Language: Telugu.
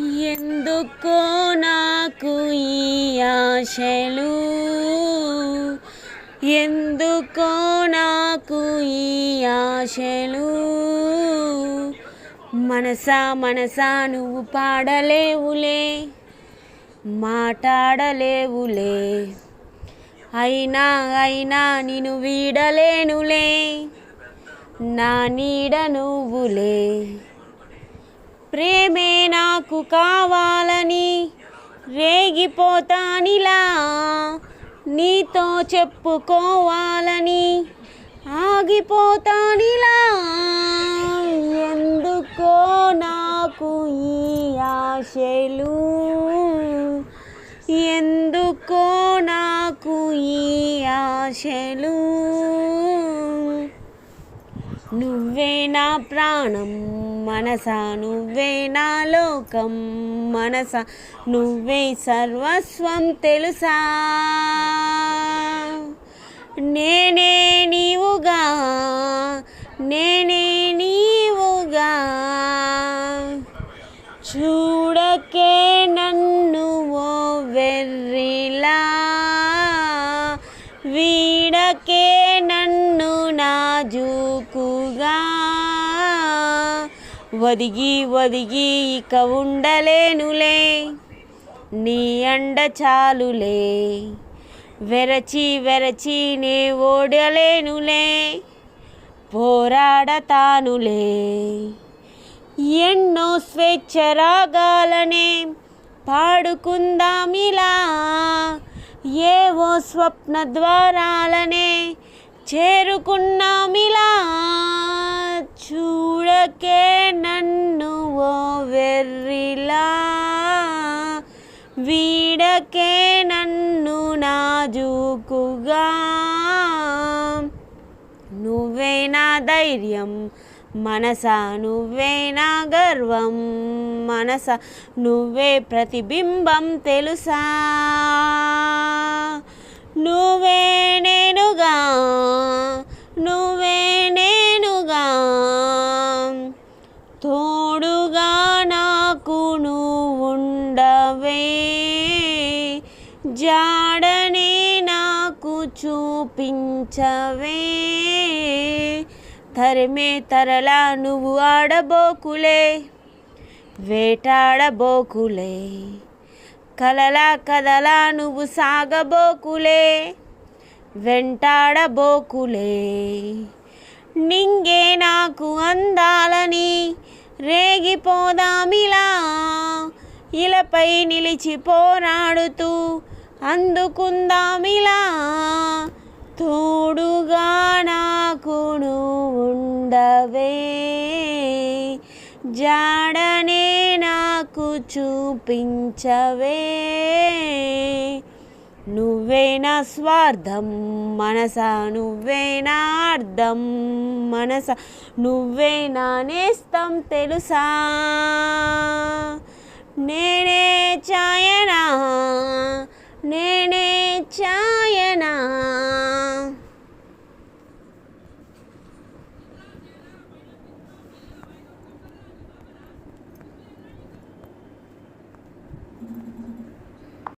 ఎందుకో నాకు ఈ ఆశలు? ఎందుకో నాకు ఈ ఆశలు? మనసా మనసా నువ్వు పాడలేవులే మాట్లాడలేవులే అయినా అయినా నేను వీడలేనులే నా నీడ నువ్వులే. ప్రేమే నాకు కావాలని రేగిపోతానిలా నీతో చెప్పుకోవాలని ఆగిపోతానిలా ఎందుకో నాకు ఈ ఆశలు? ఎందుకో నాకు ఈ ఆశలు? నువ్వే నా ప్రాణం మనసా నువ్వే నా లోకం మనస నువ్వే సర్వస్వం తెలుసా? నేనే నీవుగా నేనే నీవుగా. చూడకే నన్ను ఓ వెర్రిలా వీడకే నాజూకుగా ఒదిగి ఒదిగి ఇక ఉండలేనులే. నీ అండ చాలులే. వెరచి వెరచి నే ఓడలేనులే. పోరాడతానులే. ఎన్నో స్వేచ్ఛ రాగాలనే పాడుకుందామిలా ఏవో స్వప్న ద్వారాలనే చేరుకున్నా వీడకే నన్ను నాజూకుగా. నువ్వే నా ధైర్యం మనస నువ్వే నా గర్వం మనస నువ్వే ప్రతిబింబం తెలుసా? నువ్వే నేనుగా చూపించవే. తరిమే తరలా నువ్వు ఆడబోకులే వేటాడబోకులే. కలలా కదలా నువ్వు సాగబోకులే వెంటాడబోకులే. నింగే నాకు అందాలని రేగిపోదామిలా ఇలపై నిలిచి పోరాడుతూ అందుకుందామిలా. తోడుగా నాకు ఉండవే. జాడనే నాకు చూపించవే. నువ్వేనా స్వార్థం మనస నువ్వేనా అర్థం మనస నువ్వేనా నేస్తం తెలుసా? నేనే చాయనా నేనే చా